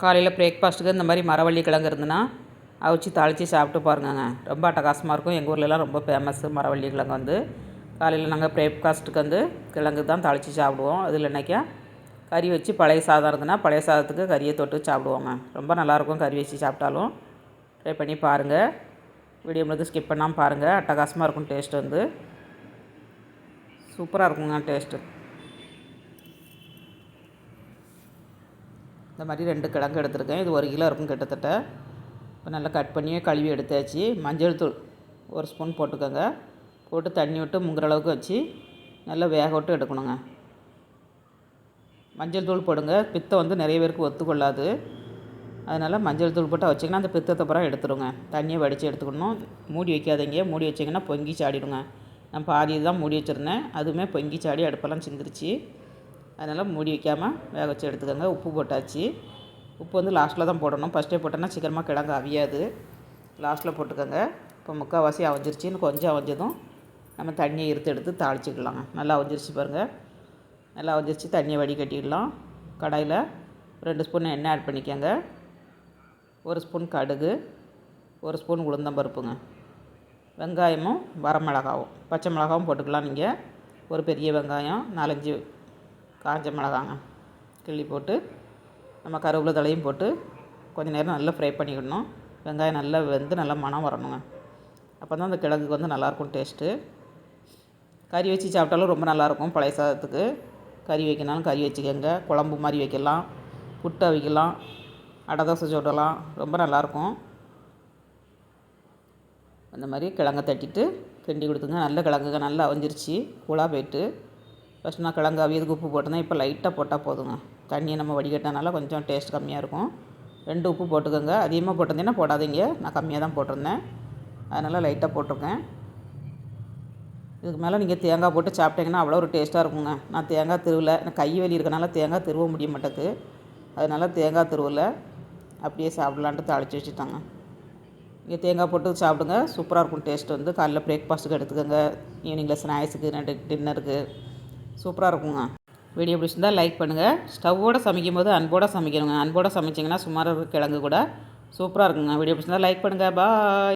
காலையில் பிரேக்ஃபாஸ்ட்டுக்கு இந்த மாதிரி மரவள்ளி கிழங்கு இருந்ததுன்னா அவிச்சு தாளித்து சாப்பிட்டு பாருங்கங்க. ரொம்ப அட்டகாசமாக இருக்கும். எங்கள் ஊர்லலாம் ரொம்ப ஃபேமஸ்ஸு மரவள்ளி கிழங்கு வந்து. காலையில் நாங்கள் பிரேக்ஃபாஸ்ட்டுக்கு வந்து கிழங்கு தான் தாளித்து சாப்பிடுவோம். அதில் என்னைக்கா? கறி வச்சு பழைய சாதம் இருந்ததுன்னா பழைய சாதத்துக்கு கறியை தொட்டு சாப்பிடுவோங்க. ரொம்ப நல்லாயிருக்கும் கறி வச்சு சாப்பிட்டாலும். ட்ரை பண்ணி பாருங்கள் வீடியோ முழுது ஸ்கிப் பண்ணாமல் பாருங்கள் அட்டகாசமாக இருக்கும் டேஸ்ட் வந்து. சூப்பராக இருக்குங்க டேஸ்ட்டு இந்த மாதிரி ரெண்டு கிழங்கு எடுத்திருக்கேன். இது ஒரு கிலோ இருக்கும் கிட்டத்தட்ட. இப்போ நல்லா கட் பண்ணி கழுவி எடுத்தாச்சு. மஞ்சள் தூள் ஒரு ஸ்பூன் போட்டுக்கோங்க. போட்டு தண்ணி விட்டு முங்குற அளவுக்கு வச்சு நல்லா வேக விட்டு எடுக்கணுங்க. மஞ்சள் தூள் போடுங்க. பித்தம் வந்து நிறைய பேருக்கு ஒத்துக்கொள்ளாது. அதனால் மஞ்சள் தூள் போட்டு வச்சிங்கன்னா அந்த பித்தத்தை அப்புறம் எடுத்துருங்க. தண்ணியை வடித்து எடுத்துக்கணும். மூடி வைக்காதீங்க. மூடி வச்சிங்கன்னா பொங்கி சாடிடுங்க. நான் பாதி தான் மூடி வச்சுருந்தேன். அதுவுமே பொங்கி சாடி அடுப்பெல்லாம் சிந்திருச்சு. அதனால் மூடி வைக்காமல் வேக வச்சு எடுத்துக்கோங்க. உப்பு போட்டாச்சு. உப்பு வந்து லாஸ்ட்டில் தான் போடணும். ஃபஸ்ட்டே போட்டோன்னா சீக்கிரமாக கிழங்கு அவியாது. லாஸ்ட்டில் போட்டுக்கோங்க. இப்போ முக்கால்வாசி அவஞ்சிருச்சின்னு கொஞ்சம் அவஞ்சதும் நம்ம தண்ணியை இருத்து எடுத்து தாளிச்சிக்கலாங்க. நல்லா அவஞ்சிருச்சு பாருங்கள் நல்லா அவஞ்சிருச்சு. தண்ணியை வடிகட்டிடலாம் கடாயில் ரெண்டு ஸ்பூன் எண்ணெய் ஆட் பண்ணிக்கோங்க. ஒரு ஸ்பூன் கடுகு. ஒரு ஸ்பூன் உளுந்தம்பருப்புங்க வெங்காயமும் வரமிளகாவும் பச்சை மிளகாவும் போட்டுக்கலாம் நீங்கள் ஒரு பெரிய வெங்காயம் நாலஞ்சு காஞ்ச மிளகாங்க. கிள்ளி போட்டு நம்ம கருவேப்பிலை தலையும் போட்டு கொஞ்சம் நேரம் நல்லா ஃப்ரை பண்ணிக்கிடணும் வெங்காயம் நல்லா வெந்து நல்லா மணம் வரணுங்க. அப்போ தான் அந்த கிழங்குக்கு வந்து நல்லாயிருக்கும் டேஸ்ட்டு கறி வச்சு சாப்பிட்டாலும் ரொம்ப நல்லாயிருக்கும் பழைய சாதத்துக்கு. கறி வைக்கணாலும் கறி வச்சுக்கோங்க. குழம்பு மாதிரி வைக்கலாம். புட்டை வைக்கலாம் அடை தோசை சுடலாம். ரொம்ப நல்லாயிருக்கும். அந்த மாதிரி கிழங்க தட்டிட்டு கிண்டி கொடுத்துங்க. நல்ல கிழங்குங்க. நல்லா அவஞ்சிருச்சு. கூழாக போயிட்டு. ஃபஸ்ட் நான் கிழங்கு அவியதுக்கு உப்பு போட்டிருந்தேன். இப்போ லைட்டாக போட்டால் போதுங்க. தண்ணியை நம்ம வடிகட்டினால கொஞ்சம் டேஸ்ட் கம்மியாக இருக்கும். ரெண்டு உப்பு போட்டுக்கோங்க. அதிகமாக போட்டிருந்தீங்கன்னா போடாதீங்க. நான் கம்மியாக தான் போட்டிருந்தேன். அதனால் லைட்டாக போட்டிருக்கேன். இதுக்கு மேலே நீங்கள் தேங்காய் போட்டு சாப்பிட்டீங்கன்னா அவ்வளோ ஒரு டேஸ்ட்டாக இருக்குங்க. நான் தேங்காய் திருவில் எனக்கு கை வலி இருக்கனால தேங்காய் திருவ முடிய மாட்டேக்கு அதனால் தேங்காய் திருவில் அப்படியே சாப்பிட்லான்ட்டு தாளித்து வச்சுட்டாங்க. இங்கே தேங்காய் போட்டு சாப்பிடுங்க. சூப்பராக இருக்கும் டேஸ்ட் வந்து. காலைல பிரேக்ஃபாஸ்ட்டுக்கு எடுத்துக்கோங்க. ஈவினிங்கில் ஸ்நாக்ஸுக்கு டின்னருக்கு சூப்பராக இருக்குங்க. வீடியோ பிடிச்சிருந்தால் லைக் பண்ணுங்கள் ஸ்டவ்வோடு சமைக்கும் போது அன்போடு சமைக்கணுங்க. அன்போடு சமைச்சிங்கன்னா சுமார் கிழங்கு கூட சூப்பராக இருக்குங்க. வீடியோ பிடிச்சிருந்தா லைக் பண்ணுங்கள் பாய்